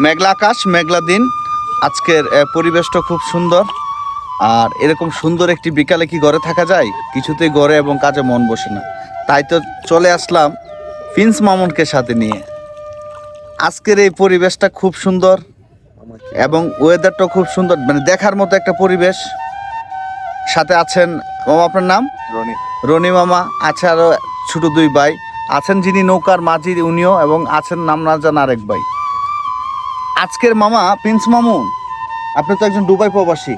মেঘলা আকাশ মেঘলা দিন। আজকের পরিবেশটা খুব সুন্দর। আর এরকম সুন্দর একটি বিকালে কি ঘরে থাকা যায়? কিছুতেই ঘরে এবং কাজে মন বসে না। তাই তো চলে আসলাম প্রিন্স মামুনকে সাথে নিয়ে। আজকের এই পরিবেশটা খুব সুন্দর এবং ওয়েদারটা খুব সুন্দর। মানে দেখার মতো একটা পরিবেশ। সাথে আছেন মামা আপনার নাম? রনি। রনি মামা আছে আরও ছোটো দুই ভাই। আছেন যিনি নৌকার মাঝি উনিও এবং আছেন নাম না জানা আরেক ভাই। আজকের মামা প্রিন্স মামু আপনি তো একজন দুবাই প্রবাসী।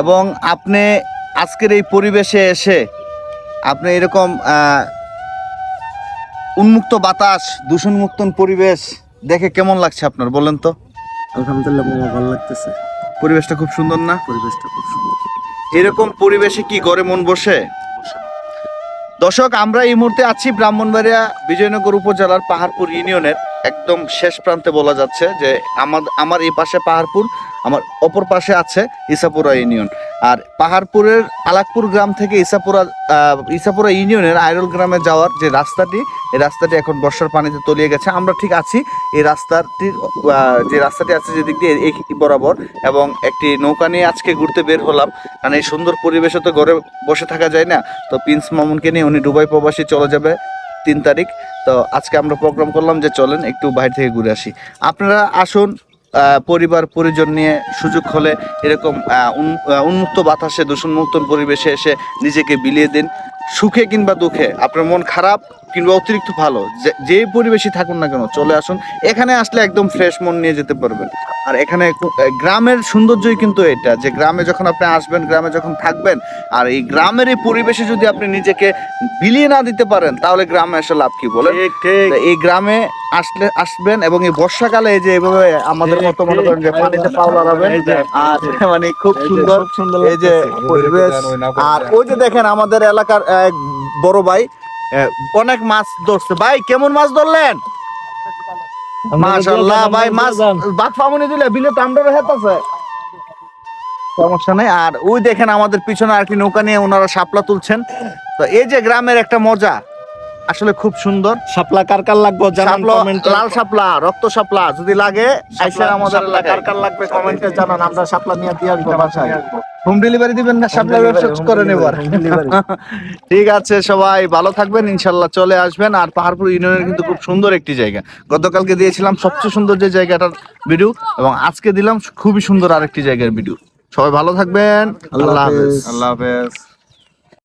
এবং আপনি আজকের এই পরিবেশে এসে আপনি এরকম উন্মুক্ত বাতাস দূষণমুক্ত পরিবেশ দেখে কেমন লাগছে আপনার বলেন তো? আলহামদুলিল্লাহ মামা ভালো লাগতেছে। পরিবেশটা খুব সুন্দর না? পরিবেশটা খুব সুন্দর। এরকম পরিবেশে কি ঘরে মন বসে? দর্শক, আমরা এই মুহূর্তে আছি ব্রাহ্মণবাড়িয়া বিজয়নগর উপজেলার পাহাড়পুর ইউনিয়নের, একদম শেষ প্রান্তে বলা যাচ্ছে যে আমার আমার এই পাশে পাহাড়পুর আমার অপর পাশে আছে ইসাপুরা ইউনিয়ন। আর পাহাড়পুরের আলাকপুর গ্রাম থেকে ইসাপুরা ইসাপুরা ইউনিয়নের আইরল গ্রামে যাওয়ার যে রাস্তাটি, এই রাস্তাটি এখন বর্ষার পানিতে তলিয়ে গেছে। আমরা ঠিক আছি, এই রাস্তাটির যে রাস্তাটি আছে যেদিক দিয়ে এই বরাবর, এবং একটি নৌকা নিয়ে আজকে ঘুরতে বের হলাম। কারণ এই সুন্দর পরিবেশে তো ঘরে বসে থাকা যায় না। তো প্রিন্স মামুনকে নিয়ে উনি দুবাই প্রবাসী চলে যাবে তিন তারিখ। তো আজকে আমরা প্রোগ্রাম করলাম যে চলেন একটু বাইরে থেকে ঘুরে আসি। আপনারা আসুন পরিবার, পরিজন নিয়ে সুযোগ হলে এরকম উন্মুক্ত বাতাসে, দূষণমুক্ত পরিবেশে এসে নিজেকে বিলিয়ে দিন। সুখে কিংবা দুঃখে, আপনার মন খারাপ কিংবা অতিরিক্ত ভালো যে- পরিবেশে থাকুন না কেন চলে আসুন। এখানে আসলে একদম ফ্রেশ মন নিয়ে যেতে পারবেন। আর এখানে গ্রামের সৌন্দর্যই কিন্তু এটা যে গ্রামে যখন আপনি আসবেন গ্রামে যখন থাকবেন আর এই গ্রামের এই পরিবেশে যদি আপনি নিজেকে বিলিয়ে না দিতে পারেন তাহলে গ্রামে এসে লাভ কি বলেন? তো এই গ্রামে আসলে আসবেন এবং এই বর্ষাকালে এই যে এভাবে আমাদের মতো মনে করেন যে পানিতে পাও যে, আর মানে খুব সুন্দর সুন্দর এই যে পরিবেশ। আর ওই যে দেখেন আমাদের এলাকার এক বড় ভাই অনেক মাছ ধরছে। ভাই কেমন মাছ ধরলেন? মাশাল্লাহ ভাই মাছ বাদ ফামুনি দিলে বিলে তো আমরা হেতাছে সমস্যা নেই। আর ওই দেখেন আমাদের পিছনে আর কি নৌকা নিয়ে ওনারা সাপলা তুলছেন। তো এই যে গ্রামের একটা মজা আসলে খুব সুন্দর। শাপলা কার কার লাগবে জানান কমেন্টে লাল শাপলা রক্ত শাপলা যদি লাগে আইসা আমাদের কার কার লাগবে কমেন্টে জানান আমরা শাপলা নিয়ে দিয়ে আসব বাসায়। হোম ডেলিভারি দিবেন না শাপলা ব্যবসা করে নেবার ঠিক আছে সবাই ভালো থাকবেন ইনশাল্লাহ চলে আসবেন। আর পাহাড়পুর ইউনিয়নের কিন্তু খুব সুন্দর একটি জায়গা। গতকালকে দিয়েছিলাম সবচেয়ে সুন্দর যে জায়গাটার ভিডিও এবং আজকে দিলাম খুবই সুন্দর আরেকটি জায়গার ভিডিও সবাই ভালো থাকবেন। আল্লাহ হাফেজ। আল্লাহ হাফেজ।